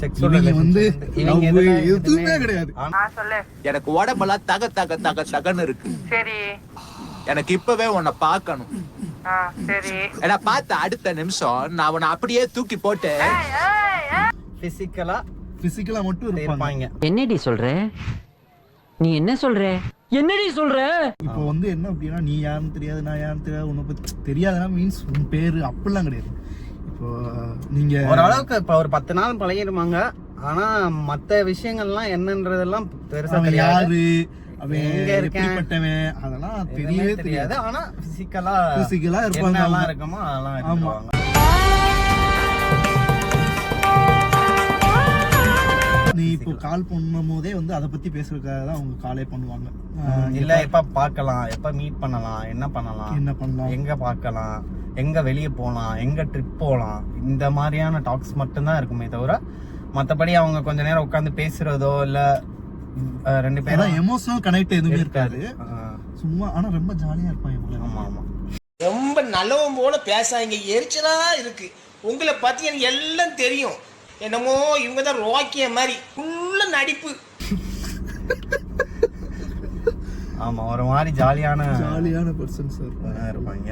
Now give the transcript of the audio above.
Sexual இவங்க வந்து எதுவுமே கிடையாது. ஆனா எனக்கு உடம்பெல்லாம் தக தக தக தகன்னு இருக்கு. சரி. எனக்கு இப்பவே உன்னை பார்க்கணும். ஏன்னா பார்த்த அடுத்த நிமிஷம் நான் உன்னை அப்படியே தூக்கி போட்டு பிசிக்கலா பிசிக்கலா மட்டும் இருப்பாங்க. இருப்பாங்க. என்னடி சொல்ற? நீ என்ன சொல்ற? என்னடி சொல்ற? இப்போ வந்து என்ன அப்படின்னா நீ யாருன்னு தெரியாது நான் யாருன்னு தெரியாது உன்னை பத்தி தெரியாதுன்னா மீன்ஸ் உன் பேரு அப்படிலாம் கிடையாது. இப்போ நீங்க ஓரளவுக்கு இப்ப ஒரு பத்து நாள் பழகிடுவாங்க ஆனா மத்த விஷயங்கள்லாம் என்னன்றதெல்லாம் பெருசா அவன் தெரியாது. யாரு? அவன்? எப்படிப்பட்டவன்? அதெல்லாம் தெரியவே தெரியாது. தெரியாது. ஆனா பிசிக்கலா Physically-ஆ இருப்பாங்க. இருக்குமோ அதெல்லாம் நீ இப்போ கால் பண்ணும் போதே வந்து அதை பத்தி பேசுறதுக்காக தான் அவங்க காலே பண்ணுவாங்க. இல்ல எப்ப பார்க்கலாம்? எப்ப மீட் பண்ணலாம்? என்ன பண்ணலாம்? என்ன பண்ணலாம்? எங்க பார்க்கலாம்? எங்க வெளியே போலாம் எங்க ட்ரிப் போலாம் இந்த மாதிரியான டாக்ஸ் மட்டும்தான் இருக்குமே தவிர மத்தபடி அவங்க கொஞ்ச நேரம் உட்காந்து பேசுறதோ இல்ல ரெண்டு பேரும் எமோஷனல் கனெக்ட் எதுவுமே இருக்காது. சும்மா ஆனா ரொம்ப ஜாலியா இருப்பான் இவங்க ஆமா ஆமா. ரொம்ப நல்லவன் போல பேசாங்க எரிச்சலா இருக்கு. உங்களை பத்தி எனக்கு எல்லாம் தெரியும். என்னமோ இவங்க தான் ரோக்கிய மாதிரி. ஃபுல்லா நடிப்பு. ஆமா ஒரு மாதிரி ஜாலியான ஜாலியான பர்சன் சார் இருப்பாங்க.